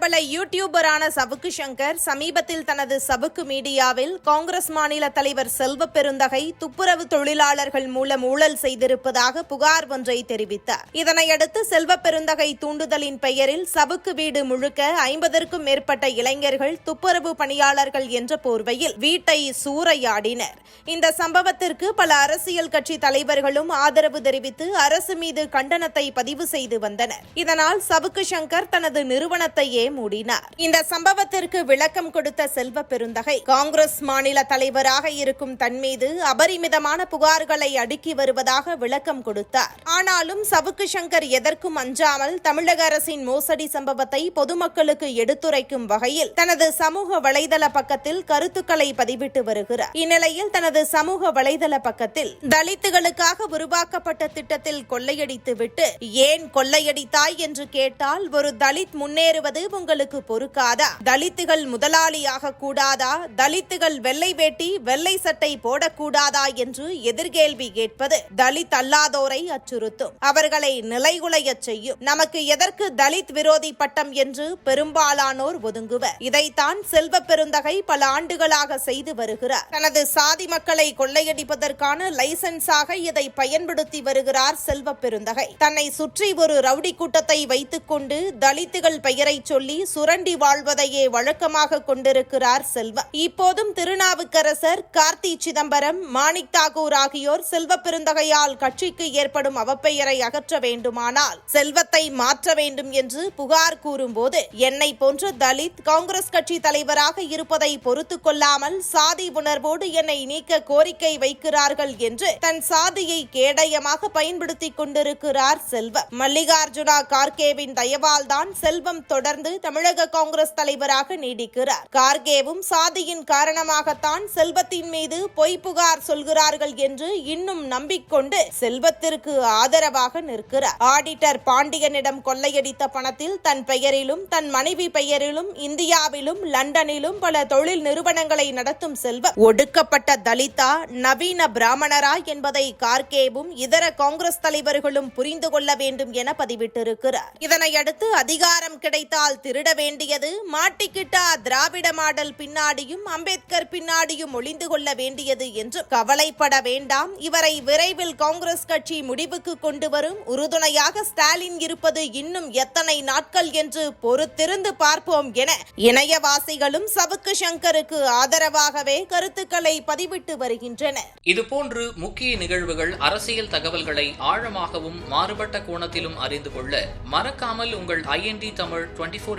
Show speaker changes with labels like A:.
A: பிரபல யூடியூபரான சவுக்கு சங்கர் சமீபத்தில் தனது சவுக்கு மீடியாவில் காங்கிரஸ் மாநில தலைவர் செல்வ பெருந்தகை துப்புரவு தொழிலாளர்கள் மூலம் ஊழல் செய்திருப்பதாக புகார் ஒன்றை தெரிவித்தார். இதனையடுத்து செல்வ பெருந்தகை தூண்டுதலின் பெயரில் சவுக்கு வீடு முழுக்க ஐம்பதற்கும் மேற்பட்ட இளைஞர்கள் துப்புரவு பணியாளர்கள் என்ற போர்வையில் வீட்டை சூறையாடினர். இந்த சம்பவத்திற்கு பல அரசியல் கட்சி தலைவர்களும் ஆதரவு தெரிவித்து அரசு மீது கண்டனத்தை பதிவு செய்து வந்தனர். இதனால் சவுக்கு சங்கர் தனது நிறுவனத்தையே மூடினார். இந்த சம்பவத்திற்கு விளக்கம் கொடுத்த செல்வ பெருந்தகை காங்கிரஸ் மாநில தலைவராக இருக்கும் தன் மீது அபரிமிதமான புகார்களை அடுக்கி வருவதாக விளக்கம் கொடுத்தார். ஆனாலும் சவுக்கு சங்கர் எதற்கும் அஞ்சாமல் தமிழக அரசின் மோசடி சம்பவத்தை பொதுமக்களுக்கு எடுத்துரைக்கும் வகையில் தனது சமூக வலைதள பக்கத்தில் கருத்துக்களை பதிவிட்டு வருகிறார். இந்நிலையில் தனது சமூக வலைதள பக்கத்தில் தலித்துகளுக்காக உருவாக்கப்பட்ட திட்டத்தில் கொள்ளையடித்துவிட்டு ஏன் கொள்ளையடித்தாய்? என்று கேட்டால் ஒரு தலித் முன்னேறுவது உங்களுக்கு பொறுக்காதா? தலித்துகள் முதலாளியாக கூடாதா? தலித்துகள் வெள்ளை வேட்டி வெள்ளை சட்டை போடக்கூடாதா என்று எதிர்கேள்வி கேட்பது தலித் அல்லாதோரை அச்சுறுத்தும். அவர்களை நிலைகுலையச் செய்யும். நமக்கு எதற்கு தலித் விரோதி பட்டம் என்று பெரும்பாலானோர் ஒதுங்குவர். இதைத்தான் செல்வ பெருந்தகை பல ஆண்டுகளாக செய்து வருகிறார். தனது சாதி மக்களை கொள்ளையடிப்பதற்கான லைசன்ஸாக இதை பயன்படுத்தி வருகிறார் செல்வ பெருந்தகை. தன்னை சுற்றி ஒரு ரவுடி கூட்டத்தை வைத்துக் கொண்டு தலித்துகள் பெயரை சொல்லி சுரண்டி வாழ்வதையே வழக்கமாக கொண்டிருக்கிறார் செல்வ. இப்போதும் திருநாவுக்கரசர் கார்த்தி சிதம்பரம் மாணிக் தாகூர் ஆகியோர் செல்வ பெருந்தகையால் கட்சிக்கு ஏற்படும் அவப்பெயரை அகற்ற வேண்டுமானால் செல்வத்தை மாற்ற வேண்டும் என்று புகார் கூறும்போது என்னை போன்ற தலித் காங்கிரஸ் கட்சி தலைவராக இருப்பதை பொறுத்துக் கொள்ளாமல் சாதி உணர்வோடு என்னை நீக்க கோரிக்கை வைக்கிறார்கள் என்று தன் சாதியை கேடயமாக பயன்படுத்திக் கொண்டிருக்கிறார் செல்வம் மல்லிகார்ஜுனா கார்கேவின் தயவால் தான் செல்வம் தொடர்ந்து தமிழக காங்கிரஸ் தலைவராக நீடிக்கிறார். கார்கேவும் சாதியின் காரணமாகத்தான் செல்வத்தின் மீது பொய் புகார் சொல்கிறார்கள் என்று இன்னும் நம்பிக்கொண்டு செல்வத்திற்கு ஆதரவாக நிற்கிறார். ஆடிட்டர் பாண்டியனிடம் கொள்ளையடித்த பணத்தில் தன் பெயரிலும் தன் மனைவி பெயரிலும் இந்தியாவிலும் லண்டனிலும் பல தொழில் நிறுவனங்களை நடத்தும் செல்வம். ஒடுக்கப்பட்ட தலிதா நவீன பிராமணரா என்பதை கார்கேவும் இதர காங்கிரஸ் தலைவர்களும் புரிந்து கொள்ள வேண்டும் என பதிவிட்டிருக்கிறார். இதனையடுத்து அதிகாரம் கிடைத்தால் திருட வேண்டியது மாட்டிக்கிட்டா திராவிட மாடல் பின்னாடியும் அம்பேத்கர் பின்னாடியும் ஒளிந்து கொள்ள வேண்டியது என்று கவலைப்பட வேண்டாம். இவரை விரைவில் காங்கிரஸ் கட்சி முடிவுக்கு கொண்டு வரும். உறுதுணையாக ஸ்டாலின் இருப்பது இன்னும் எத்தனை நாட்கள் என்று பொறுத்திருந்து பார்ப்போம் என இணையவாசிகளும் சவுக்கு சங்கருக்கு ஆதரவாகவே கருத்துக்களை பதிவிட்டு வருகின்றனர்.
B: இதுபோன்று முக்கிய நிகழ்வுகள் அரசியல் தகவல்களை ஆழமாகவும் மாறுபட்ட கோணத்திலும் அறிந்து கொள்ள மறக்காமல் உங்கள் IND Tamil twenty four